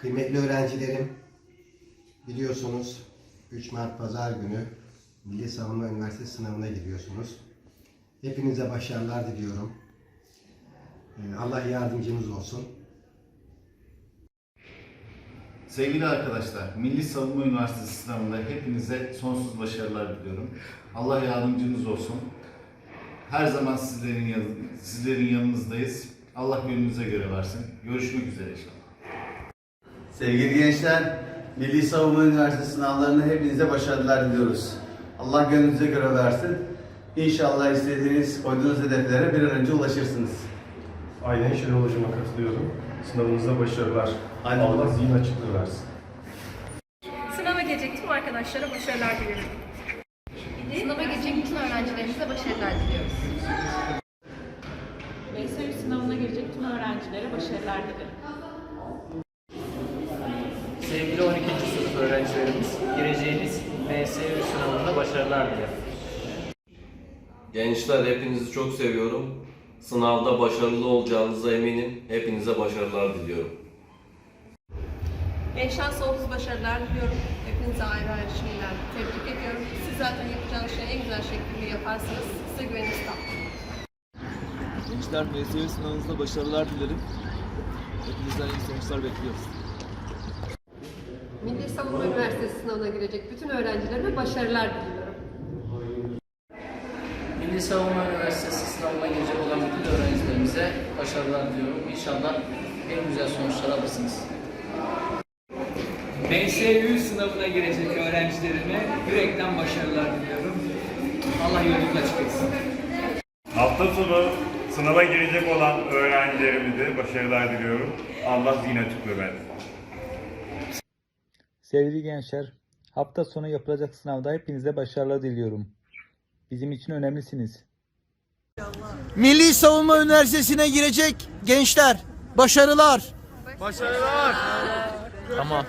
Kıymetli öğrencilerim, biliyorsunuz 3 Mart Pazar günü Milli Savunma Üniversitesi sınavına giriyorsunuz. Hepinize başarılar diliyorum. Ee, Allah yardımcınız olsun. Sevgili arkadaşlar, Milli Savunma Üniversitesi sınavında hepinize sonsuz başarılar diliyorum. Allah yardımcınız olsun. Her zaman sizlerin sizlerin yanınızdayız. Allah gönlünüze göre versin. Görüşmek üzere inşallah. Sevgili gençler, Milli Savunma Üniversitesi sınavlarında hepinize başarılar diliyoruz. Allah gönlünüze göre versin. İnşallah istediğiniz, koyduğunuz hedeflere bir an önce ulaşırsınız. Aynen Şenol Hocam'a katılıyorum. Sınavınızda başarılar. Aynen. Allah zihin açıklığı versin. Sınava gelecek tüm arkadaşlara başarılar diliyorum. Sınava girecek bütün öğrencilerimize başarılar diliyoruz. BSÜ sınavına girecek tüm öğrencilere başarılar dilerim. Sevgili 12. sınıf öğrencilerimiz, gireceğiniz MSÜ sınavında başarılar dilerim. Gençler hepinizi çok seviyorum. Sınavda başarılı olacağınıza eminim. Hepinize başarılar diliyorum. Gençler sonsuz başarılar diliyorum. Hepinize ayrı ayrı şimdiden tebrik ediyorum. Siz zaten yapacağınız şeyi en güzel şekilde yaparsınız. Size güveniniz tam. Gençler MSU sınavınızda başarılar dilerim. Hepinizden iyi sonuçlar bekliyoruz. Savunma Üniversitesi sınavına girecek bütün öğrencilerime başarılar diliyorum. Milli Savunma Üniversitesi sınavına girecek olan bütün öğrencilerimize başarılar diliyorum. İnşallah en güzel sonuçlar alırsınız. MSU sınavına girecek öğrencilerime yürekten başarılar diliyorum. Allah yolunu açık etsin. Hafta sonu sınava girecek olan öğrencilerimize başarılar diliyorum. Allah zihin açıklığı versin. Sevgili gençler, hafta sonu yapılacak sınavda hepinize başarılar diliyorum. Bizim için önemlisiniz. Milli Savunma Üniversitesi'ne girecek gençler başarılar. Tamam.